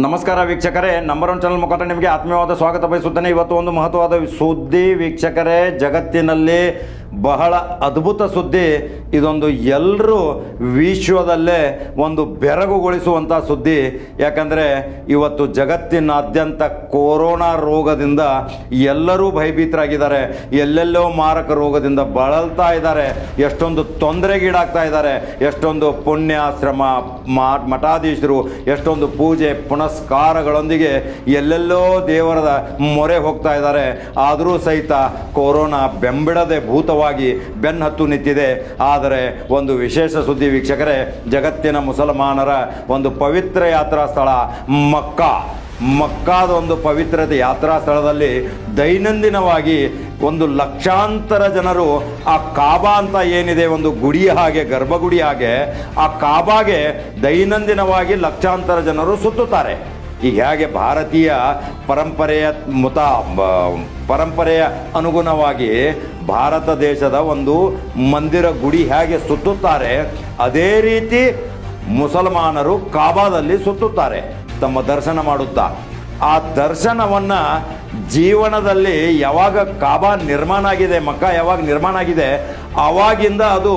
ನಮಸ್ಕಾರ ವೀಕ್ಷಕರೇ number one channel ಮುಖಾಂತರ ನಿಮಗೆ ಆತ್ಮೀಯವಾದ ಸ್ವಾಗತ ಬಯಸುತ್ತೇನೆ. ಇವತ್ತು ಒಂದು ಮಹತ್ವವಾದ ಸುದ್ದಿ ವೀಕ್ಷಕರೇ, ಜಗತ್ತಿನಲ್ಲಿ ಬಹಳ ಅದ್ಭುತ ಸುದ್ದಿ. ಇದೊಂದು ಎಲ್ಲರೂ ವಿಶ್ವದಲ್ಲೇ ಒಂದು ಬೆರಗುಗೊಳಿಸುವಂಥ ಸುದ್ದಿ. ಯಾಕಂದರೆ ಇವತ್ತು ಜಗತ್ತಿನಾದ್ಯಂತ ಕೊರೋನಾ ರೋಗದಿಂದ ಎಲ್ಲರೂ ಭಯಭೀತರಾಗಿದ್ದಾರೆ. ಎಲ್ಲೆಲ್ಲೋ ಮಾರಕ ರೋಗದಿಂದ ಬಳಲ್ತಾ ಇದ್ದಾರೆ. ಎಷ್ಟೊಂದು ತೊಂದರೆಗೀಡಾಗ್ತಾ ಇದ್ದಾರೆ. ಎಷ್ಟೊಂದು ಪುಣ್ಯಾಶ್ರಮ ಮಠಾಧೀಶರು, ಎಷ್ಟೊಂದು ಪೂಜೆ, ಪುನಸ್ಕಾರಗಳೊಂದಿಗೆ ಎಲ್ಲೆಲ್ಲೋ ದೇವರದ ಮೊರೆ ಹೋಗ್ತಾ ಇದ್ದಾರೆ. ಆದರೂ ಸಹಿತ ಕೊರೋನಾ ಬೆಂಬಿಡದೆ ಭೂತವಾಗಿ ಬೆನ್ನತ್ತು ನಿಂತಿದೆ. ಆದರೆ ಒಂದು ವಿಶೇಷ ಸುದ್ದಿ ವೀಕ್ಷಕರೇ, ಜಗತ್ತಿನ ಮುಸಲ್ಮಾನರ ಒಂದು ಪವಿತ್ರ ಯಾತ್ರಾ ಸ್ಥಳ ಮಕ್ಕಾ. ಮಕ್ಕಾದ ಒಂದು ಪವಿತ್ರತೆ ಯಾತ್ರಾ ಸ್ಥಳದಲ್ಲಿ ದೈನಂದಿನವಾಗಿ ಒಂದು ಲಕ್ಷಾಂತರ ಜನರು ಆ ಕಾಬಾ ಅಂತ ಏನಿದೆ, ಒಂದು ಗುಡಿ ಹಾಗೆ, ಗರ್ಭಗುಡಿ ಹಾಗೆ, ಆ ಕಾಬಾಗೆ ದೈನಂದಿನವಾಗಿ ಲಕ್ಷಾಂತರ ಜನರು ಸುತ್ತುತ್ತಾರೆ. ಈಗ ಹೇಗೆ ಭಾರತೀಯ ಪರಂಪರೆಯ ಮುತ ಪರಂಪರೆಯ ಅನುಗುಣವಾಗಿ ಭಾರತ ದೇಶದ ಒಂದು ಮಂದಿರ ಗುಡಿ ಹೇಗೆ ಸುತ್ತುತ್ತಾರೆ, ಅದೇ ರೀತಿ ಮುಸಲ್ಮಾನರು ಕಾಬಾದಲ್ಲಿ ಸುತ್ತುತ್ತಾರೆ, ತಮ್ಮ ದರ್ಶನ ಮಾಡುತ್ತಾ. ಆ ದರ್ಶನವನ್ನು ಜೀವನದಲ್ಲಿ ಯಾವಾಗ ಕಾಬಾ ನಿರ್ಮಾಣ ಆಗಿದೆ, ಮಕ್ಕ ಯಾವಾಗ ನಿರ್ಮಾಣ ಆಗಿದೆ, ಅವಾಗಿಂದ ಅದು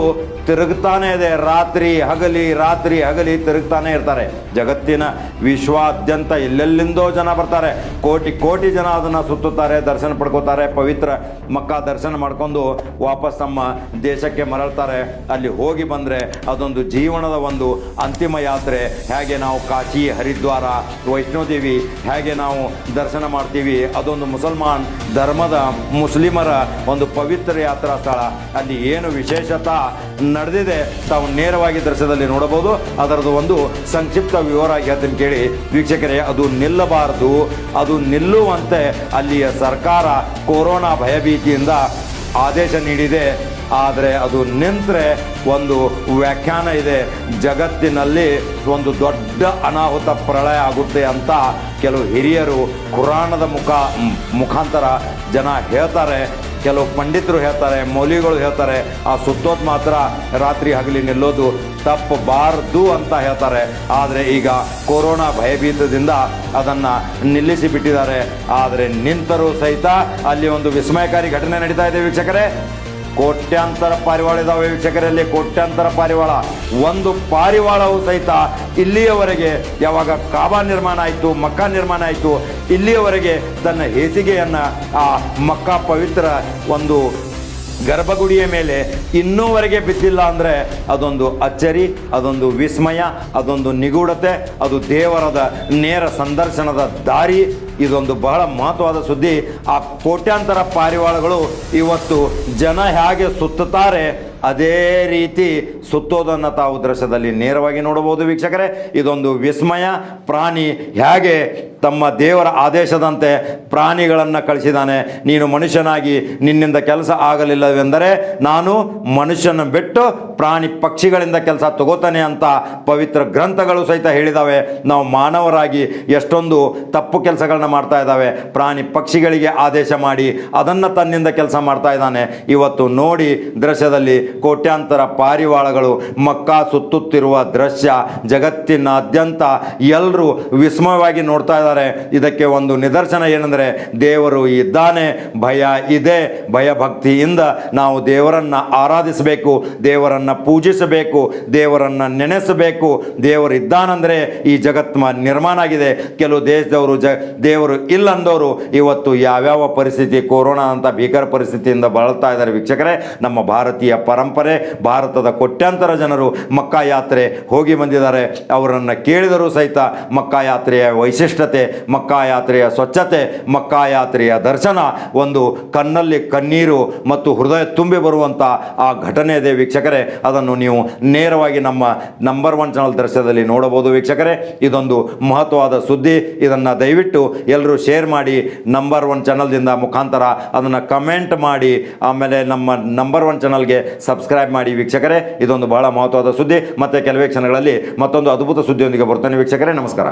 ತಿರುಗ್ತಾನೆ ಇದೆ. ರಾತ್ರಿ ಹಗಲಿ ರಾತ್ರಿ ಹಗಲಿ ತಿರುಗ್ತಾನೆ ಇರ್ತಾರೆ. ಜಗತ್ತಿನ ವಿಶ್ವಾದ್ಯಂತ ಎಲ್ಲೆಲ್ಲಿಂದೋ ಜನ ಬರ್ತಾರೆ. ಕೋಟಿ ಕೋಟಿ ಜನ ಅದನ್ನು ಸುತ್ತುತ್ತಾರೆ, ದರ್ಶನ ಪಡ್ಕೋತಾರೆ. ಪವಿತ್ರ ಮಕ್ಕ ದರ್ಶನ ಮಾಡ್ಕೊಂಡು ವಾಪಸ್ ತಮ್ಮ ದೇಶಕ್ಕೆ ಮರಳ್ತಾರೆ. ಅಲ್ಲಿ ಹೋಗಿ ಬಂದರೆ ಅದೊಂದು ಜೀವನದ ಒಂದು ಅಂತಿಮ ಯಾತ್ರೆ. ಹೇಗೆ ನಾವು ಕಾಶಿ ಹರಿದ್ವಾರ, ವೈಷ್ಣೋದೇವಿ, ಹೇಗೆ ನಾವು ದರ್ಶನ ಮಾಡ್ತೀವಿ ಅದೊಂದು ಮುಸಲ್ಮಾನ್ ಧರ್ಮದ ಮುಸ್ಲಿಮರ ಒಂದು ಪವಿತ್ರ ಯಾತ್ರಾ ಸ್ಥಳ. ಅಲ್ಲಿ ಏನು ವಿಶೇಷತಾ ನಡೆದಿದೆ ತಾವು ನೇರವಾಗಿ ದೃಶ್ಯದಲ್ಲಿ ನೋಡಬಹುದು. ಅದರದ್ದು ಒಂದು ಸಂಕ್ಷಿಪ್ತ ವಿವರ ಹೇಳ್ತೀನಿ ಕೇಳಿ. ವೀಕ್ಷಕರೇ, ಅದು ನಿಲ್ಲಬಾರದು. ಅದು ನಿಲ್ಲುವಂತೆ ಅಲ್ಲಿಯ ಸರ್ಕಾರ ಕೊರೋನಾ ಭಯಭೀತಿಯಿಂದ ಆದೇಶ ನೀಡಿದೆ. ಆದರೆ ಅದು ನಿಂತರೆ ಒಂದು ವ್ಯಾಖ್ಯಾನ ಇದೆ. ಜಗತ್ತಿನಲ್ಲಿ ಒಂದು ದೊಡ್ಡ ಅನಾಹುತ ಪ್ರಳಯ ಆಗುತ್ತೆ ಅಂತ ಕೆಲವು ಹಿರಿಯರು ಕುರಾಣದ ಮುಖ, ಮುಖಾಂತರ ಜನ ಹೇಳ್ತಾರೆ. ಕೆಲವು ಪಂಡಿತರು ಹೇಳ್ತಾರೆ ಮೌಲಿಗಳು ಹೇಳ್ತಾರೆ. ಆ ಸುತ್ತೋದು ಮಾತ್ರ ರಾತ್ರಿ ಹಗಲಿ ನಿಲ್ಲೋದು, ತಪ್ಪಬಾರದು ಅಂತ ಹೇಳ್ತಾರೆ. ಆದರೆ ಈಗ ಕೊರೋನಾ ಭಯಭೀತದಿಂದ ಅದನ್ನು ನಿಲ್ಲಿಸಿ ಬಿಟ್ಟಿದ್ದಾರೆ ಆದರೆ ನಿಂತರೂ ಸಹಿತ ಅಲ್ಲಿ ಒಂದು ವಿಸ್ಮಯಕಾರಿ ಘಟನೆ ನಡೀತಾ ಇದೆ ವೀಕ್ಷಕರೇ. ಕೋಟ್ಯಾಂತರ ಪಾರಿವಾಳ ಇದಾವೆ ವೀಕ್ಷಕರಲ್ಲಿ, ಕೋಟ್ಯಾಂತರ ಪಾರಿವಾಳ. ಒಂದು ಪಾರಿವಾಳವು ಸಹಿತ ಇಲ್ಲಿಯವರೆಗೆ ಯಾವಾಗ ಕಾಬಾ ನಿರ್ಮಾಣ ಆಯಿತು, ಮಕ್ಕಾ ನಿರ್ಮಾಣ ಆಯಿತು, ಇಲ್ಲಿಯವರೆಗೆ ತನ್ನ ಹೇಸಿಗೆಯನ್ನು ಆ ಮಕ್ಕಾ ಪವಿತ್ರ ಒಂದು ಗರ್ಭಗುಡಿಯ ಮೇಲೆ ಇನ್ನೂವರೆಗೆ ಬಿದ್ದಿಲ್ಲ ಅಂದರೆ ಅದೊಂದು ಅಚ್ಚರಿ, ಅದೊಂದು ವಿಸ್ಮಯ, ಅದೊಂದು ನಿಗೂಢತೆ, ಅದು ದೇವರದ ನೇರ ಸಂದರ್ಶನದ ದಾರಿ ಇದೊಂದು ಬಹಳ ಮಹತ್ವದ ಸುದ್ದಿ. ಆ ಕೋಟ್ಯಾಂತರ ಪಾರಿವಾಳಗಳು ಇವತ್ತು ಜನ ಹೇಗೆ ಸುತ್ತುತ್ತಾರೆ ಅದೇ ರೀತಿ ಸುತ್ತೋದನ್ನು ತಾವು ದೃಶ್ಯದಲ್ಲಿ ನೇರವಾಗಿ ನೋಡಬಹುದು ವೀಕ್ಷಕರೇ. ಇದೊಂದು ವಿಸ್ಮಯ. ಪ್ರಾಣಿ ಹೇಗೆ ತಮ್ಮ ದೇವರ ಆದೇಶದಂತೆ ಪ್ರಾಣಿಗಳನ್ನು ಕಳಿಸಿದಾನೆ. ನೀನು ಮನುಷ್ಯನಾಗಿ ನಿನ್ನಿಂದ ಕೆಲಸ ಆಗಲಿಲ್ಲವೆಂದರೆ ನಾನು ಮನುಷ್ಯನ ಬಿಟ್ಟು ಪ್ರಾಣಿ ಪಕ್ಷಿಗಳಿಂದ ಕೆಲಸ ತಗೋತಾನೆ ಅಂತ ಪವಿತ್ರ ಗ್ರಂಥಗಳು ಸಹಿತ ಹೇಳಿದಾವೆ. ನಾವು ಮಾನವರಾಗಿ ಎಷ್ಟೊಂದು ತಪ್ಪು ಕೆಲಸಗಳನ್ನ ಮಾಡ್ತಾ ಇದ್ದಾವೆ. ಪ್ರಾಣಿ ಪಕ್ಷಿಗಳಿಗೆ ಆದೇಶ ಮಾಡಿ ಅದನ್ನು ತನ್ನಿಂದ ಕೆಲಸ ಮಾಡ್ತಾ ಇದ್ದಾನೆ. ಇವತ್ತು ನೋಡಿ ದೃಶ್ಯದಲ್ಲಿ ಕೋಟ್ಯಾಂತರ ಪಾರಿವಾಳಗಳು ಮಕ್ಕಾ ಸುತ್ತುತ್ತಿರುವ ದೃಶ್ಯ ಜಗತ್ತಿನಾದ್ಯಂತ ಎಲ್ಲರೂ ವಿಸ್ಮಯವಾಗಿ ನೋಡ್ತಾ ಇದ್ದಾರೆ. ಇದಕ್ಕೆ ಒಂದು ನಿದರ್ಶನ ಏನೆಂದರೆ ದೇವರು ಇದ್ದಾನೆ, ಭಯ ಇದೆ, ಭಯಭಕ್ತಿಯಿಂದ ನಾವು ದೇವರನ್ನು ಆರಾಧಿಸಬೇಕು, ದೇವರನ್ನು ಪೂಜಿಸಬೇಕು, ದೇವರನ್ನು ನೆನೆಸಬೇಕು. ದೇವರಿದ್ದಾನಂದರೆ ಈ ಜಗತ್ಮ ನಿರ್ಮಾಣ ಆಗಿದೆ. ಕೆಲವು ದೇಶದವರು ಜ, ದೇವರು ಇಲ್ಲಂದವರು ಇವತ್ತು ಯಾವ್ಯಾವ ಪರಿಸ್ಥಿತಿ ಕೊರೋನಾ ಅಂತ ಭೀಕರ ಪರಿಸ್ಥಿತಿಯಿಂದ ಬಳಲ್ತಾ ಇದ್ದಾರೆ. ವೀಕ್ಷಕರೇ, ನಮ್ಮ ಭಾರತೀಯ ಪರಂಪರೆ, ಭಾರತದ ಕೋಟ್ಯಾಂತರ ಜನರು ಮಕ್ಕಾ ಯಾತ್ರೆ ಹೋಗಿ ಬಂದಿದ್ದಾರೆ. ಅವರನ್ನು ಕೇಳಿದರೂ ಸಹಿತ ಮಕ್ಕಾ ಯಾತ್ರೆಯ ವೈಶಿಷ್ಟ್ಯತೆ, ಮಕ್ಕಾ ಯಾತ್ರೆಯ ಸ್ವಚ್ಛತೆ, ಮಕ್ಕಾ ಯಾತ್ರೆಯ ದರ್ಶನ ಒಂದು ಕಣ್ಣಲ್ಲಿ ಕಣ್ಣೀರು ಮತ್ತು ಹೃದಯ ತುಂಬಿ ಬರುವಂಥ ಆ ಘಟನೆ ಇದೆ ವೀಕ್ಷಕರೇ. ಅದನ್ನು ನೀವು ನೇರವಾಗಿ ನಮ್ಮ ನಂಬರ್ ಒನ್ ಚಾನಲ್ ದರ್ಶನದಲ್ಲಿ ನೋಡಬಹುದು ವೀಕ್ಷಕರೇ. ಇದೊಂದು ಮಹತ್ವವಾದ ಸುದ್ದಿ. ಇದನ್ನು ದಯವಿಟ್ಟು ಎಲ್ಲರೂ ಶೇರ್ ಮಾಡಿ ನಂಬರ್ ಒನ್ ಚಾನಲ್ದಿಂದ ಮುಖಾಂತರ ಅದನ್ನು ಕಮೆಂಟ್ ಮಾಡಿ. ಆಮೇಲೆ ನಮ್ಮ ನಂಬರ್ ಒನ್ ಚಾನಲ್ಗೆ ಸಬ್ಸ್ಕ್ರೈಬ್ ಮಾಡಿ ವೀಕ್ಷಕರೇ. ಇದೊಂದು ಬಹಳ ಮಹತ್ವದ ಸುದ್ದಿ. ಮತ್ತು ಕೆಲವೇ ಕ್ಷಣಗಳಲ್ಲಿ ಮತ್ತೊಂದು ಅದ್ಭುತ ಸುದ್ದಿಯೊಂದಿಗೆ ಬರ್ತೇನೆ ವೀಕ್ಷಕರೇ. ನಮಸ್ಕಾರ.